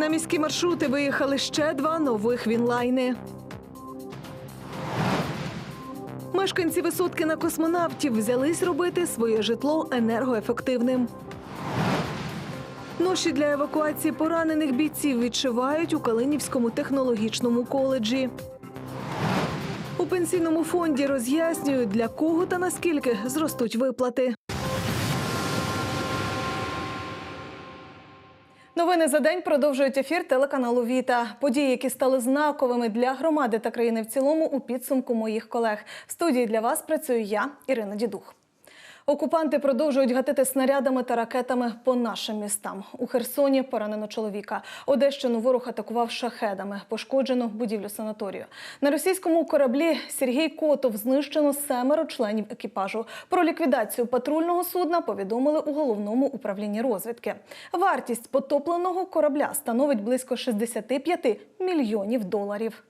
На міські маршрути виїхали ще два нових вінлайни. Мешканці висотки на космонавтів взялись робити своє житло енергоефективним. Ноші для евакуації поранених бійців відшивають у Калинівському технологічному коледжі. У пенсійному фонді роз'яснюють, для кого та наскільки зростуть виплати. Новини за день продовжують ефір телеканалу Віта. Події, які стали знаковими для громади та країни в цілому, у підсумку моїх колег. В студії для вас працюю я, Ірина Дідух. Окупанти продовжують гатити снарядами та ракетами по нашим містам. У Херсоні поранено чоловіка. Одещину ворог атакував шахедами. Пошкоджено будівлю санаторію. На російському кораблі Сергій Котов знищено семеро членів екіпажу. Про ліквідацію патрульного судна повідомили у головному управлінні розвідки. Вартість потопленого корабля становить близько 65 мільйонів доларів.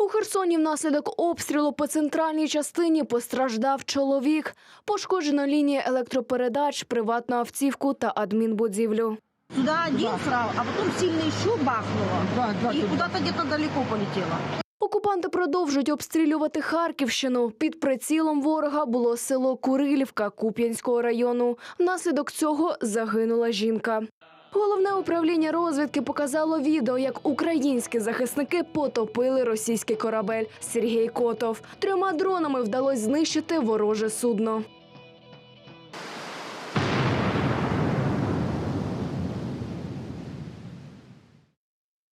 У Херсоні внаслідок обстрілу по центральній частині постраждав чоловік. Пошкоджено лінії електропередач, приватну автівку та адмінбудівлю. Туда один сразу, а потом сильно еще бахнуло. и куда-то где-то далеко полетело. Окупанти продовжують обстрілювати Харківщину. Під прицілом ворога було село Курилівка Куп'янського району. Внаслідок цього загинула жінка. Головне управління розвідки показало відео, як українські захисники потопили російський корабель Сергій Котов. Трьома дронами вдалося знищити вороже судно.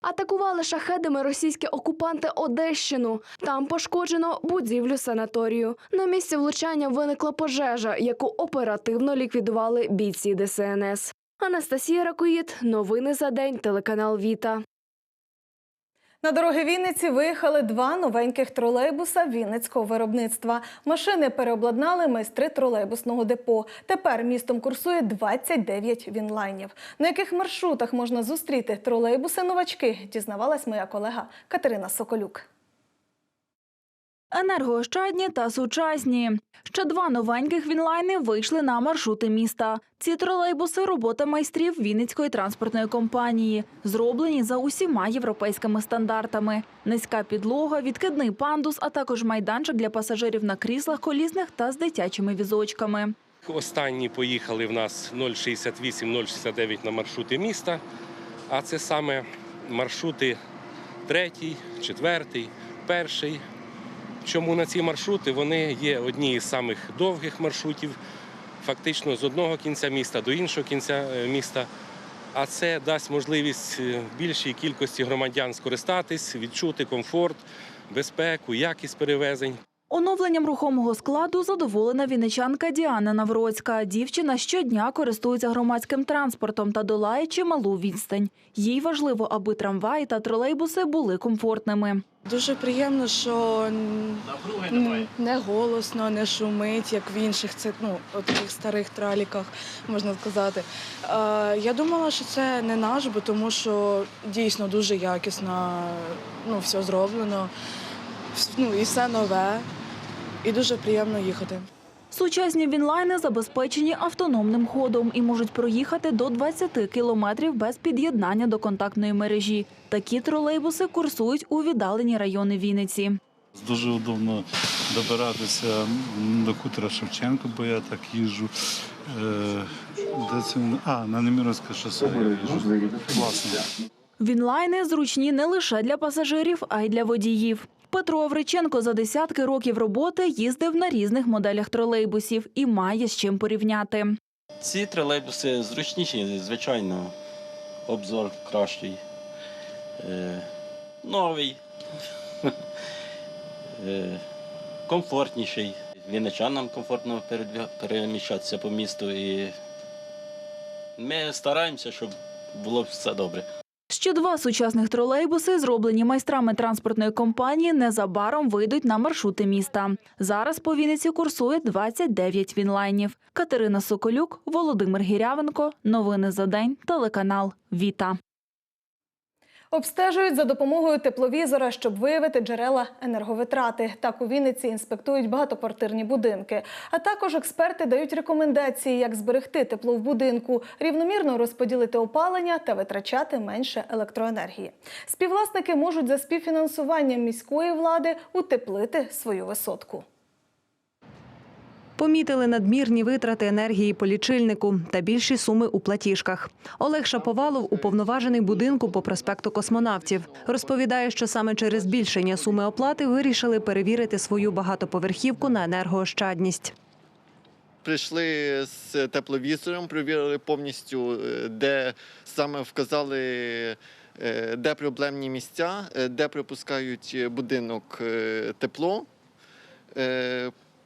Атакували шахедами російські окупанти Одещину. Там пошкоджено будівлю санаторію. На місці влучання виникла пожежа, яку оперативно ліквідували бійці ДСНС. Анастасія Ракоїд, новини за день, телеканал Віта. На дороги Вінниці виїхали два новеньких тролейбуса Вінницького виробництва. Машини переобладнали майстри тролейбусного депо. Тепер містом курсує 29 вінлайнів. На яких маршрутах можна зустріти тролейбуси-новачки, дізнавалась моя колега Катерина Соколюк. Енергоощадні та сучасні. Ще два новеньких вінлайни вийшли на маршрути міста. Ці тролейбуси – робота майстрів Вінницької транспортної компанії, зроблені за усіма європейськими стандартами. Низька підлога, відкидний пандус, а також майданчик для пасажирів на кріслах колісних та з дитячими візочками. Останні поїхали в нас 068-069 на маршрути міста, а це саме маршрути третій, четвертий, перший. Чому на ці маршрути вони є одні із самих довгих маршрутів, фактично з одного кінця міста до іншого кінця е, міста. А це дасть можливість е, більшій кількості громадян скористатись, відчути комфорт, безпеку, якість перевезень. Оновленням рухомого складу задоволена вінничанка Діана Навроцька. Дівчина щодня користується громадським транспортом та долає чималу відстань. Їй важливо, аби трамваї та тролейбуси були комфортними. Дуже приємно, що не голосно, не шумить, як в інших це ну, таких старих траліках, можна сказати. Я думала, що це не наш, бо тому що дійсно дуже якісно ну, все зроблено, ну, і все нове, і дуже приємно їхати. Сучасні вінлайни забезпечені автономним ходом і можуть проїхати до 20 кілометрів без під'єднання до контактної мережі. Такі тролейбуси курсують у віддалені райони Вінниці. Дуже удобно добиратися до хутора Шевченко, бо я так їжджу. Е, Де це? А, на Неміровське шосе я їжджу. Класно. Вінлайни зручні не лише для пасажирів, а й для водіїв. Петро Авриченко за десятки років роботи їздив на різних моделях тролейбусів і має з чим порівняти. Ці тролейбуси зручніші, звичайно. Обзор кращий. Е, новий. Е, комфортніший. Вінничанам комфортно переміщатися по місту і ми стараємося, щоб було все добре. Ще два сучасних тролейбуси, зроблені майстрами транспортної компанії, незабаром вийдуть на маршрути міста. Зараз по Вінниці курсує 29 вінлайнів. Катерина Соколюк, Володимир Гірявенко. Новини за день. Телеканал Віта. Обстежують за допомогою тепловізора, щоб виявити джерела енерговитрати. Так у Вінниці інспектують багатоквартирні будинки. А також експерти дають рекомендації, як зберегти тепло в будинку, рівномірно розподілити опалення та витрачати менше електроенергії. Співвласники можуть за співфінансуванням міської влади утеплити свою висотку. Помітили надмірні витрати енергії по лічильнику та більші суми у платіжках. Олег Шаповалов, уповноважений будинку по проспекту космонавтів, розповідає, що саме через збільшення суми оплати вирішили перевірити свою багатоповерхівку на енергоощадність. Прийшли з тепловізором, перевірили повністю, е, де саме вказали, е, де проблемні місця, е, де пропускають будинок тепло.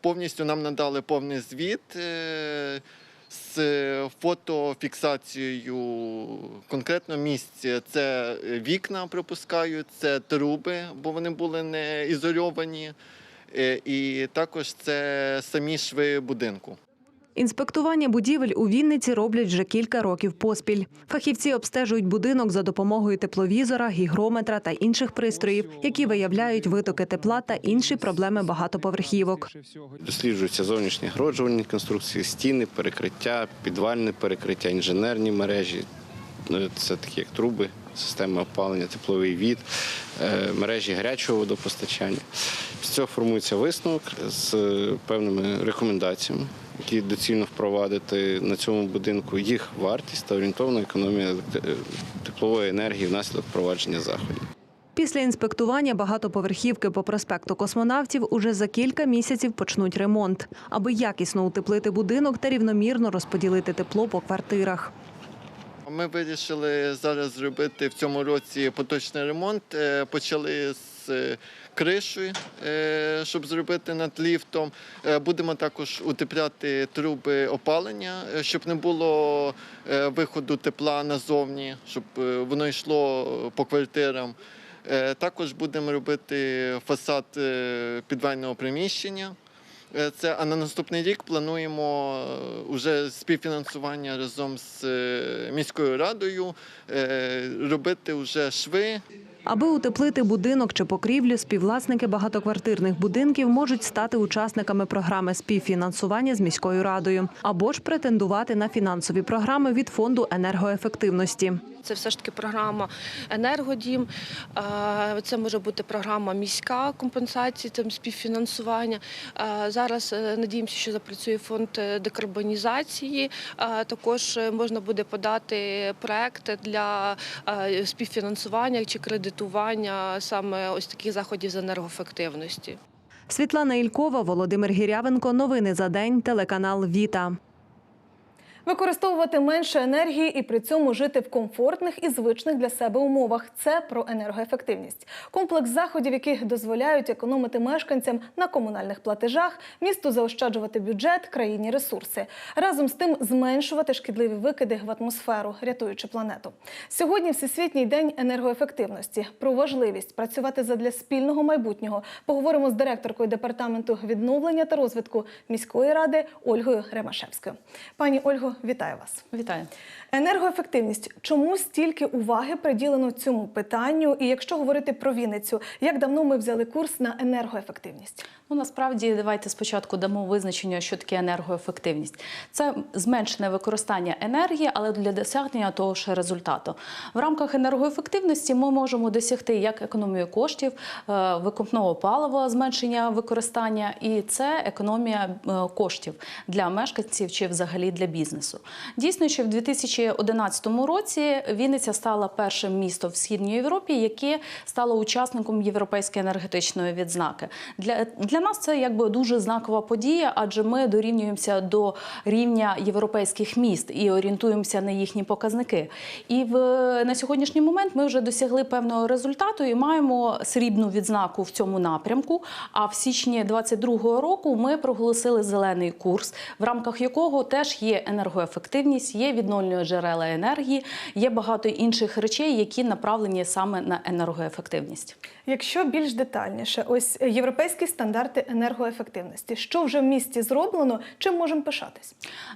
Повністю нам надали повний звіт е, з фотофіксацією конкретно місця. Це вікна припускаю, це труби, бо вони були не ізольовані. Е, І також це самі шви будинку. Інспектування будівель у Вінниці роблять вже кілька років поспіль. Фахівці обстежують будинок за допомогою тепловізора, гігрометра та інших пристроїв, які виявляють витоки тепла та інші проблеми багатоповерхівок. Досліджуються зовнішні огороджувальні конструкції, стіни, перекриття, підвальне перекриття, інженерні мережі. Ну, Це такі як труби, системи опалення, тепловий від, е, мережі гарячого водопостачання. З цього формується висновок з е, певними рекомендаціями, які доцільно впровадити на цьому будинку їх вартість та орієнтовна економія е, теплової енергії внаслідок впровадження заходів. Після інспектування багатоповерхівки по проспекту космонавтів уже за кілька місяців почнуть ремонт, аби якісно утеплити будинок та рівномірно розподілити тепло по квартирах. Ми вирішили зараз зробити в цьому році поточний ремонт. Е, Почали з е, кришою, е, щоб зробити над ліфтом. Будемо також утепляти труби опалення, щоб не було виходу тепла назовні, щоб воно йшло по квартирам. Також будемо робити фасад підвального приміщення. Е, Це а на наступний рік плануємо вже співфінансування разом з е, міською радою е, робити вже шви. Аби утеплити будинок чи покрівлю, співвласники багатоквартирних будинків можуть стати учасниками програми співфінансування з міською радою або ж претендувати на фінансові програми від фонду енергоефективності. Це все ж таки програма енергодім. е, Це може бути програма міська компенсації, там співфінансування. Е, Зараз е, надіємося, що запрацює фонд декарбонізації. Також можна буде подати проекти для співфінансування чи кредитування саме ось таких заходів з енергоефективності. Світлана Ількова, Володимир Гірявенко. Новини за день. Телеканал Віта. Використовувати менше енергії і при цьому жити в комфортних і звичних для себе умовах. Це про енергоефективність. Комплекс заходів, які дозволяють економити мешканцям на комунальних платежах, місту заощаджувати бюджет, країні ресурси, разом з тим зменшувати шкідливі викиди в атмосферу, рятуючи планету. Сьогодні Всесвітній день енергоефективності. Про важливість працювати задля спільного майбутнього поговоримо з директоркою департаменту відновлення та розвитку міської ради Ольгою Ремашевською. Пані Ольго, вітаю вас. Вітаю. Енергоефективність. Чому стільки уваги приділено цьому питанню? І якщо говорити про Вінницю, як давно ми взяли курс на енергоефективність? Ну насправді давайте спочатку дамо визначення, що таке енергоефективність. Це зменшене використання енергії, але для досягнення того ж результату. В рамках енергоефективності ми можемо досягти як економію коштів, е, викупного палива, зменшення використання, і це економія е, коштів для мешканців чи взагалі для бізнесу. Дійсно, що в 2011 році Вінниця стала першим містом в східній Європі, яке стало учасником європейської енергетичної відзнаки. Для, для нас це якби дуже знакова подія, адже ми дорівнюємося до рівня європейських міст і орієнтуємося на їхні показники. І в на сьогоднішній момент ми вже досягли певного результату і маємо срібну відзнаку в цьому напрямку. А в січні 2022 року ми проголосили зелений курс, в рамках якого теж є енерго. Енергоефективність, є відновлювальні джерела енергії, є багато інших речей, які направлені саме на енергоефективність. Якщо більш детальніше, ось європейські стандарти енергоефективності. Що вже в місті зроблено? Чим можемо пишатись?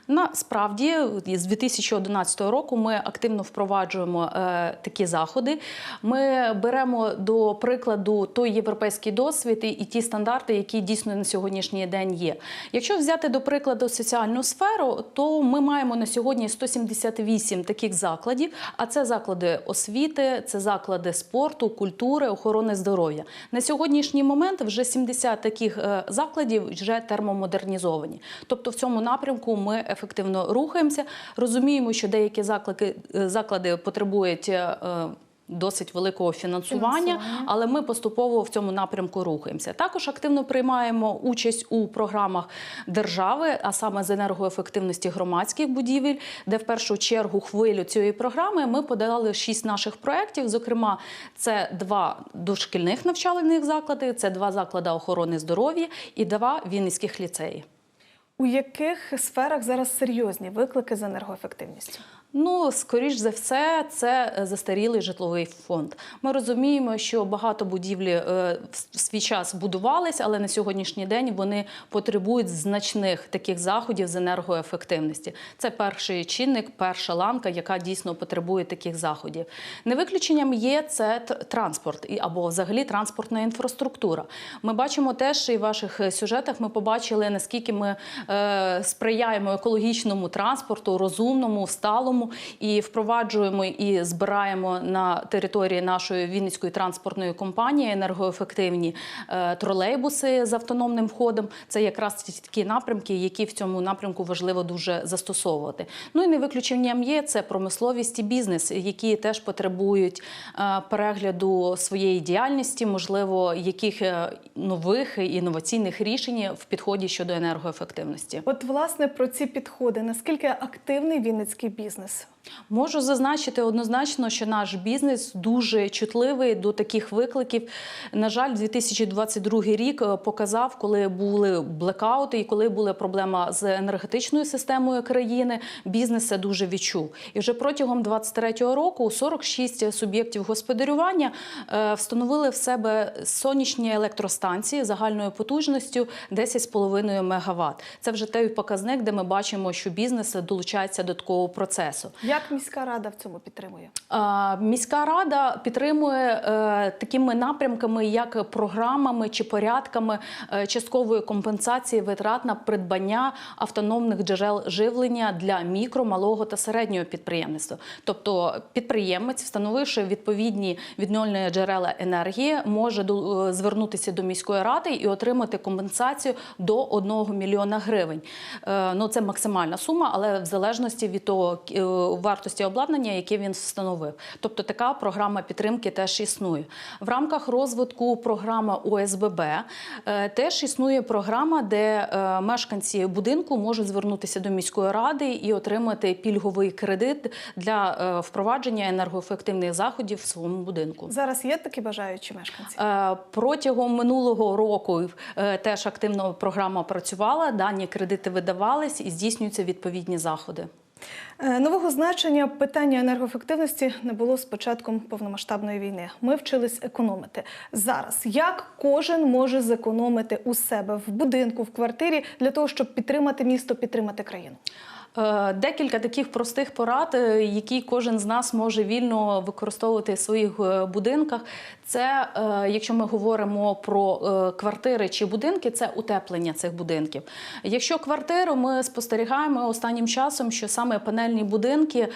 Насправді, з 2011 року ми активно впроваджуємо е, такі заходи. Ми беремо до прикладу той європейський досвід і, і ті стандарти, які дійсно на сьогоднішній день є. Якщо взяти до прикладу соціальну сферу, то ми маємо на сьогодні 178 таких закладів. А це заклади освіти, це заклади спорту, культури, охорони здоров'я. На сьогоднішній момент вже 70 таких е, закладів вже термомодернізовані. Тобто в цьому напрямку ми ефективно рухаємося. Розуміємо, що деякі заклади, е, заклади потребують. Досить великого фінансування, Фінансування. але ми поступово в цьому напрямку рухаємося. Також активно приймаємо участь у програмах держави, а саме з енергоефективності громадських будівель, де в першу чергу хвилю цієї програми ми подали шість наших проєктів. Зокрема, це два дошкільних навчальних заклади, це два заклади охорони здоров'я і два вінницьких ліцеї. У яких сферах зараз серйозні виклики з енергоефективністю? Ну, скоріш за все, це е, застарілий житловий фонд. Ми розуміємо, що багато будівлі е, в свій час будувались, але на сьогоднішній день вони потребують значних таких заходів з енергоефективності. Це перший чинник, перша ланка, яка дійсно потребує таких заходів. Не виключенням є це транспорт або взагалі транспортна інфраструктура. Ми бачимо теж і в ваших е, сюжетах. Ми побачили наскільки ми сприяємо екологічному транспорту, розумному, сталому і впроваджуємо і збираємо на території нашої Вінницької транспортної компанії енергоефективні е, тролейбуси з автономним входом. Це якраз ті напрямки, які в цьому напрямку важливо дуже застосовувати. Ну і не виключенням є це промисловість і бізнес, які теж потребують е, перегляду своєї діяльності, можливо, яких е, нових інноваційних рішень в підході щодо енергоефективності. От власне про ці підходи. Наскільки активний вінницький бізнес? segurança. Можу зазначити однозначно, що наш бізнес дуже чутливий до таких викликів. На жаль, 2022 рік е, показав, коли були блекаути і коли була проблема з енергетичною системою країни. Бізнес це дуже відчув. І вже протягом 2023 року 46 суб'єктів господарювання е, встановили в себе сонячні електростанції загальною потужністю 10,5 МВт. Це вже той показник, де ми бачимо, що бізнес долучається до такого процесу. Як міська рада в цьому підтримує? А, Міська рада підтримує е, такими напрямками, як програмами чи порядками е, часткової компенсації витрат на придбання автономних джерел живлення для мікро, малого та середнього підприємництва. Тобто підприємець, встановивши відповідні відновлені джерела енергії, може до- е, звернутися до міської ради і отримати компенсацію до 1 мільйона гривень. Е, Ну це максимальна сума, але в залежності від того е, вартості обладнання, яке він встановив. Тобто така програма підтримки теж існує. В рамках розвитку програми ОСББ е, теж існує програма, де е, мешканці будинку можуть звернутися до міської ради і отримати пільговий кредит для е, впровадження енергоефективних заходів в своєму будинку. Зараз є такі бажаючі мешканці? Протягом минулого року теж активно програма працювала, дані кредити видавались і здійснюються відповідні заходи. Е, Нового значення питання енергоефективності не було з початком повномасштабної війни. Ми вчились економити. Зараз як кожен може зекономити у себе в будинку, в квартирі для того, щоб підтримати місто, підтримати країну? Е, Декілька таких простих порад, е, які кожен з нас може вільно використовувати в своїх е, будинках. Це якщо ми говоримо про квартири чи будинки, це утеплення цих будинків. Якщо квартиру ми спостерігаємо останнім часом, що саме панельні будинки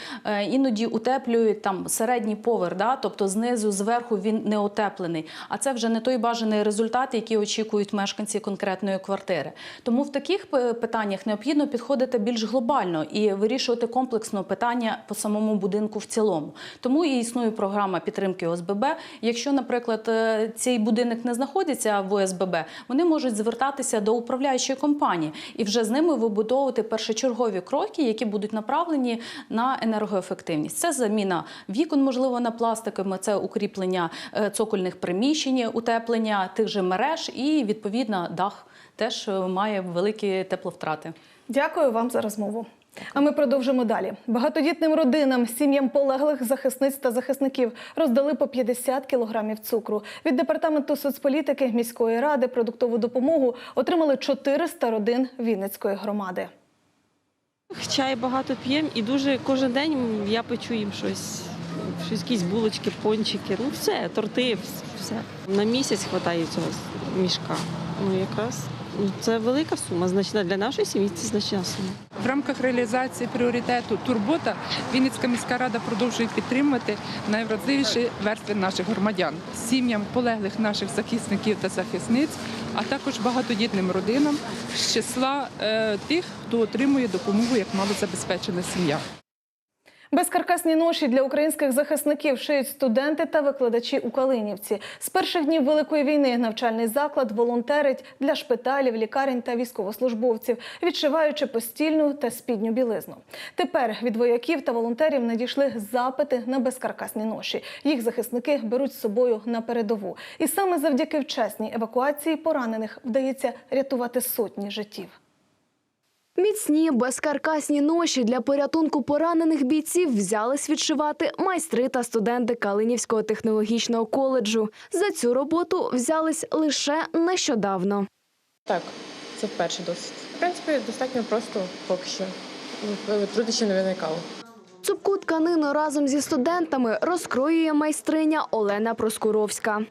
іноді утеплюють там середній поверх, да? тобто знизу, зверху він не утеплений. А це вже не той бажаний результат, який очікують мешканці конкретної квартири. Тому в таких питаннях необхідно підходити більш глобально і вирішувати комплексно питання по самому будинку в цілому. Тому і існує програма підтримки ОСББ. Якщо, наприклад, е, цей будинок не знаходиться в ОСББ, вони можуть звертатися до управляючої компанії і вже з ними вибудовувати першочергові кроки, які будуть направлені на енергоефективність. Це заміна вікон, можливо, на пластиковими, це укріплення е, цокольних приміщень, утеплення тих же мереж і відповідно дах теж е, має великі тепловтрати. Дякую вам за розмову. А ми продовжимо далі. Багатодітним родинам, сім'ям полеглих захисниць та захисників роздали по 50 кілограмів цукру. Від департаменту соцполітики міської ради продуктову допомогу отримали 400 родин Вінницької громади. Чай багато п'ємо і дуже кожен день я печу їм щось. Щось якісь булочки, пончики, ну все, торти, все. На місяць вистачає цього мішка. Ну якраз це велика сума, значна для нашої сім'ї це значна сума. В рамках реалізації пріоритету Турбота Вінницька міська рада продовжує підтримувати найвразливіші верстви наших громадян, сім'ям полеглих наших захисників та захисниць, а також багатодітним родинам з числа е, тих, хто отримує допомогу як малозабезпечена сім'я. Безкаркасні ноші для українських захисників шиють студенти та викладачі у Калинівці. З перших днів Великої війни навчальний заклад волонтерить для шпиталів, лікарень та військовослужбовців, відшиваючи постільну та спідню білизну. Тепер від вояків та волонтерів надійшли запити на безкаркасні ноші. Їх захисники беруть з собою на передову. І саме завдяки вчасній евакуації поранених вдається рятувати сотні життів. Міцні безкаркасні ноші для порятунку поранених бійців взялись відшивати майстри та студенти Калинівського технологічного коледжу. За цю роботу взялись лише нещодавно. Так, це вперше досить. В принципі, достатньо просто поки що. Труднощів не виникало. Цупку тканину разом зі студентами розкроює майстриня Олена Проскуровська.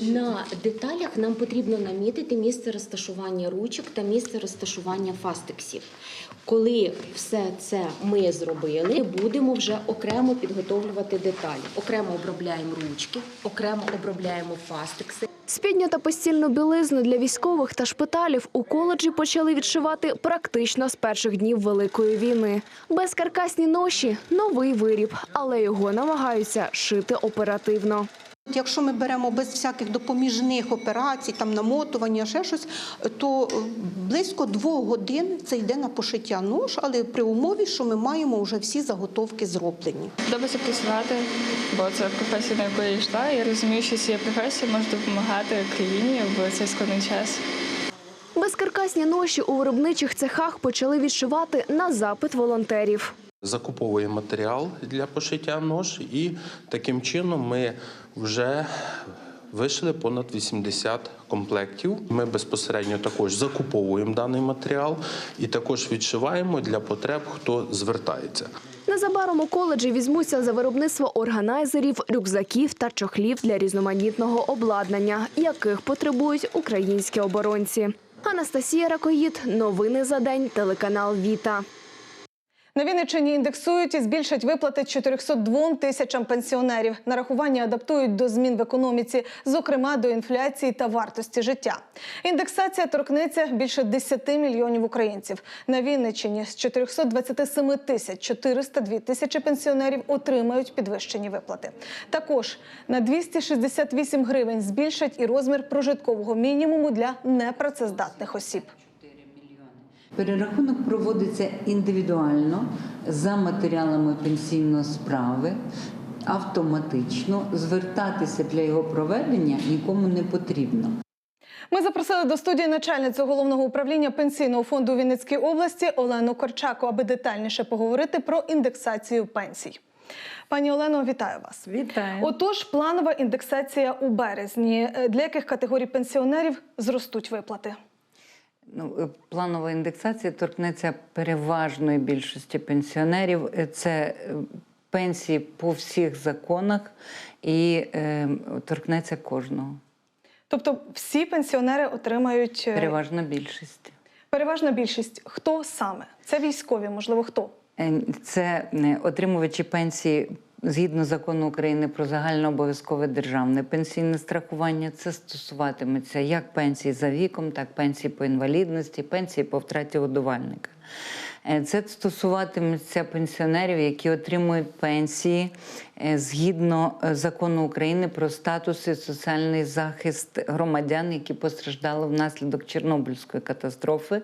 На деталях нам потрібно намітити місце розташування ручок та місце розташування фастексів. Коли все це ми зробили, будемо вже окремо підготовлювати деталі. Окремо обробляємо ручки, окремо обробляємо фастекси. Спідню та постільну білизну для військових та шпиталів у коледжі почали відшивати практично з перших днів Великої війни. Безкаркасні ноші новий виріб, але його намагаються шити оперативно. Якщо ми беремо без всяких допоміжних операцій, там намотування, ще щось, то е, близько двох годин це йде на пошиття нож, але при умові, що ми маємо вже всі заготовки зроблені. Подобається працювати, бо це професія, на яку я йшла. Я розумію, що цією професією можу допомагати країні в цей складний час. Безкаркасні ноші у виробничих цехах почали відшивати на запит волонтерів. Закуповуємо матеріал для пошиття нож, і таким чином ми вже вишили понад 80 комплектів. Ми безпосередньо також закуповуємо даний матеріал і також відшиваємо для потреб, хто звертається. Незабаром у коледжі візьмуться за виробництво органайзерів, рюкзаків та чохлів для різноманітного обладнання, яких потребують українські оборонці. Анастасія Ракоїд, новини за день, телеканал Віта. На Вінниччині індексують і збільшать виплати 402 тисячам пенсіонерів. Нарахування адаптують до змін в економіці, зокрема до інфляції та вартості життя. Індексація торкнеться більше 10 мільйонів українців. На Вінниччині з 427 тисяч 402 тисячі пенсіонерів отримають підвищені виплати. Також на 268 гривень збільшать і розмір прожиткового мінімуму для непрацездатних осіб. Перерахунок проводиться індивідуально за матеріалами пенсійної справи, автоматично. Звертатися для його проведення нікому не потрібно. Ми запросили до студії начальницю головного управління пенсійного фонду Вінницькій області Олену Корчаку, аби детальніше поговорити про індексацію пенсій. Пані Олено, вітаю вас. Вітаю. Отож, планова індексація у березні. Для яких категорій пенсіонерів зростуть виплати? Ну, е, планова індексація торкнеться переважної більшості пенсіонерів. Е, Це е, пенсії по всіх законах і е, торкнеться кожного. Тобто всі пенсіонери отримають Переважна більшість. переважна більшість. Хто саме? Це військові, можливо, хто? Це отримувачі пенсії згідно закону України про загальнообов'язкове державне пенсійне страхування. Це стосуватиметься як пенсії за віком, так і пенсії по інвалідності, пенсії по втраті годувальника. Е, Це стосуватиметься пенсіонерів, які отримують пенсії згідно е, закону України про статус і соціальний захист громадян, які постраждали внаслідок Чорнобильської катастрофи.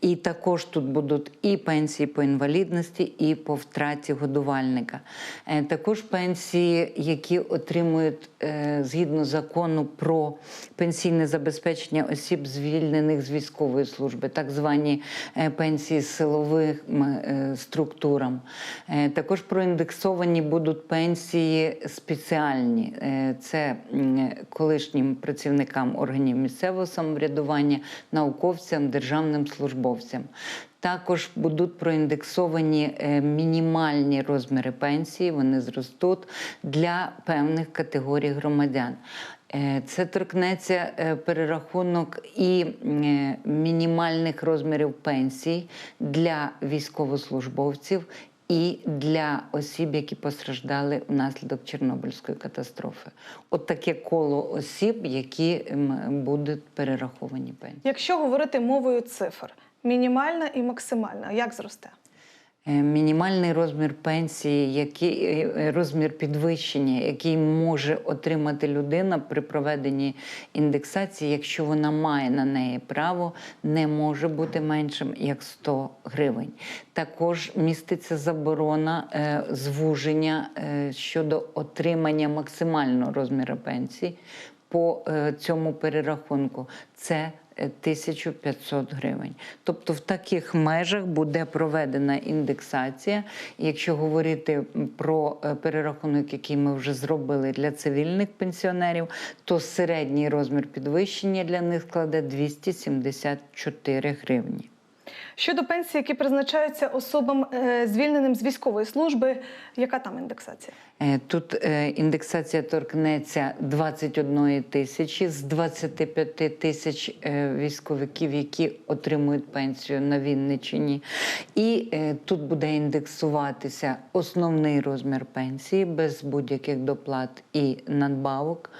І також тут будуть і пенсії по інвалідності, і по втраті годувальника. Е, Також пенсії, які отримують е, згідно закону про пенсійне забезпечення осіб, звільнених з військової служби, так звані е, пенсії силовим е, структурам. Е, Також проіндексовані будуть пенсії спеціальні. Е, Це колишнім працівникам органів місцевого самоврядування, науковцям, державним службовцям. Також будуть проіндексовані е, мінімальні розміри пенсії, вони зростуть для певних категорій громадян. Е, Це торкнеться перерахунок і мінімальних розмірів пенсій для військовослужбовців і для осіб, які постраждали внаслідок Чорнобильської катастрофи. От таке коло осіб, які будуть перераховані пенсії. Якщо говорити мовою цифр, мінімальна і максимальна, як зросте? Е, Мінімальний розмір пенсії, який е, розмір підвищення, який може отримати людина при проведенні індексації, якщо вона має на неї право, не може бути меншим як 100 гривень. Також міститься заборона е, звуження щодо отримання максимального розміру пенсії по цьому перерахунку. Це 1500 гривень. Тобто в таких межах буде проведена індексація. Якщо говорити про е, перерахунок, який ми вже зробили для цивільних пенсіонерів, то середній розмір підвищення для них складе 274 гривні. Щодо пенсій, які призначаються особам, е, звільненим з військової служби, яка там індексація? Е, Тут е, індексація торкнеться 21 тисячі з 25 тисяч військовиків, які отримують пенсію на Вінниччині. І тут буде індексуватися основний розмір пенсії без будь-яких доплат і надбавок.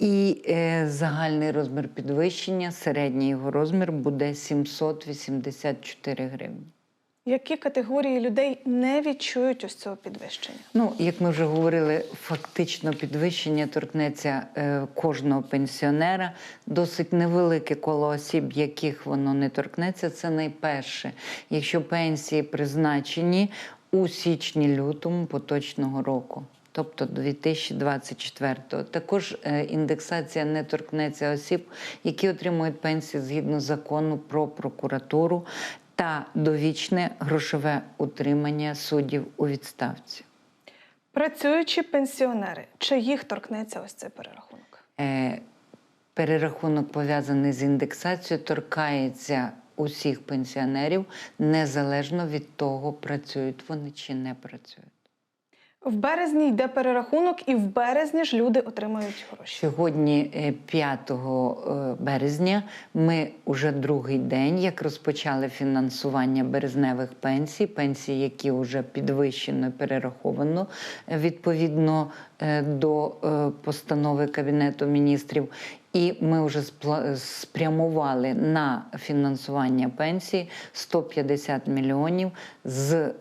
І е, загальний розмір підвищення, середній його розмір буде 784 гривні. Які категорії людей не відчують ось цього підвищення? Ну, як ми вже говорили, фактично підвищення торкнеться е, кожного пенсіонера. Досить невелике коло осіб, яких воно не торкнеться. Це найперше, якщо пенсії призначені у січні-лютому поточного року. Тобто 2024-го. Також е, індексація не торкнеться осіб, які отримують пенсію згідно закону про прокуратуру та довічне грошове утримання суддів у відставці. Працюючі пенсіонери, чи їх торкнеться ось цей перерахунок? Е, Перерахунок пов'язаний з індексацією торкається усіх пенсіонерів незалежно від того, працюють вони чи не працюють. В березні йде перерахунок, і в березні ж люди отримають гроші. Сьогодні, е, 5 е, березня, ми уже другий день, як розпочали фінансування березневих пенсій, пенсій, які вже підвищено перераховано е, відповідно е, до е, постанови Кабінету міністрів. І ми вже спрямували на фінансування пенсій 150 мільйонів з е,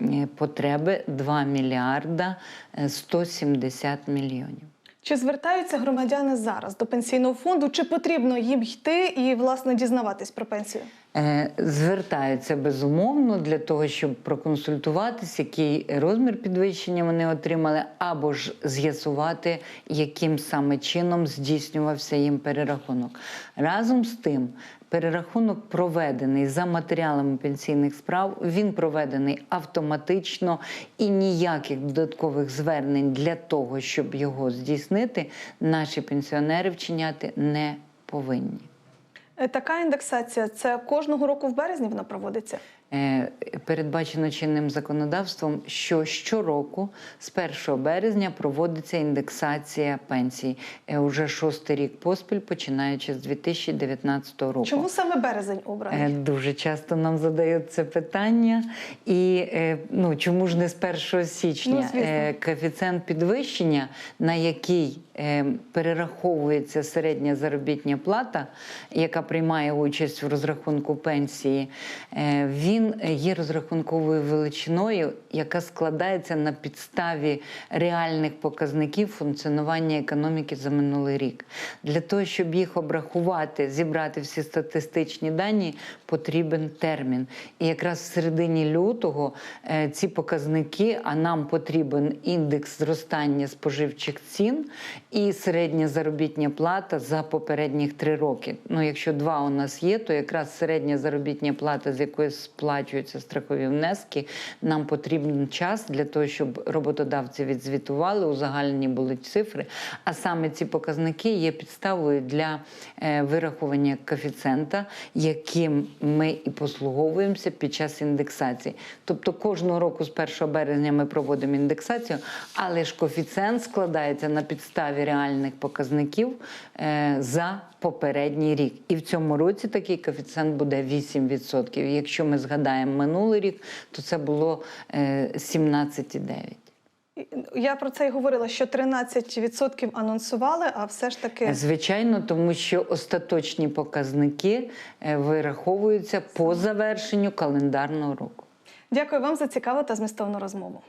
е, потреби 2 мільярда е, 170 мільйонів. Чи звертаються громадяни зараз до пенсійного фонду? Чи потрібно їм йти і власне дізнаватись про пенсію? Е, Звертаються безумовно для того, щоб проконсультуватися, який розмір підвищення вони отримали, або ж з'ясувати, яким саме чином здійснювався їм перерахунок. Разом з тим, перерахунок проведений за матеріалами пенсійних справ. Він проведений автоматично і ніяких додаткових звернень для того, щоб його здійснити, наші пенсіонери вчиняти не повинні. Е, Така індексація це кожного року в березні вона проводиться. Е, Передбачено чинним законодавством, що щороку з 1 березня проводиться індексація пенсій. Е, Уже шостий рік поспіль, починаючи з 2019 року. Чому саме березень обраний? Дуже часто нам задають це питання. І ну, чому ж не з 1 січня? Ну. Коефіцієнт підвищення, на який е, перераховується середня заробітня плата, яка приймає участь в розрахунку пенсії, е, він є розрахунковою величиною, яка складається на підставі реальних показників функціонування економіки за минулий рік. Для того, щоб їх обрахувати, зібрати всі статистичні дані, потрібен термін. І якраз в середині лютого е, ці показники, а нам потрібен індекс зростання споживчих цін і середня заробітня плата за попередніх три роки. Ну, якщо два у нас є, то якраз середня заробітня плата, з якої сплачуються страхові внески, нам потрібен час для того, щоб роботодавці відзвітували, узагальнені були цифри. А саме ці показники є підставою для е, вирахування коефіцієнта, яким ми і послуговуємося під час індексації. Тобто кожного року з 1 березня ми проводимо індексацію, але ж коефіцієнт складається на підставі реальних показників е, за попередній рік. І в цьому році такий коефіцієнт буде 8%. Якщо ми згадаємо минулий рік, то це було е, 17,9%. Я про це й говорила, що 13% анонсували, а все ж таки Звичайно, тому що остаточні показники е, вираховуються по завершенню календарного року. Дякую вам за цікаву та змістовну розмову.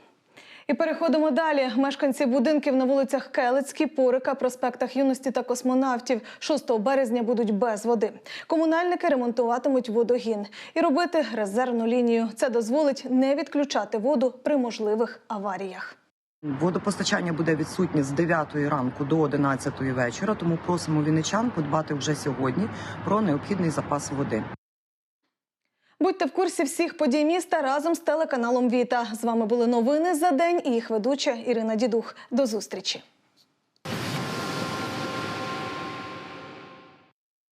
І переходимо далі. Мешканці будинків на вулицях Келицькій, Порика, проспектах юності та космонавтів 6 березня будуть без води. Комунальники ремонтуватимуть водогін і робити резервну лінію. Це дозволить не відключати воду при можливих аваріях. Водопостачання буде відсутнє з 9 ранку до 11 вечора, тому просимо вінничан подбати вже сьогодні про необхідний запас води. Будьте в курсі всіх подій міста разом з телеканалом Віта. З вами були новини за день і їх ведуча Ірина Дідух. До зустрічі.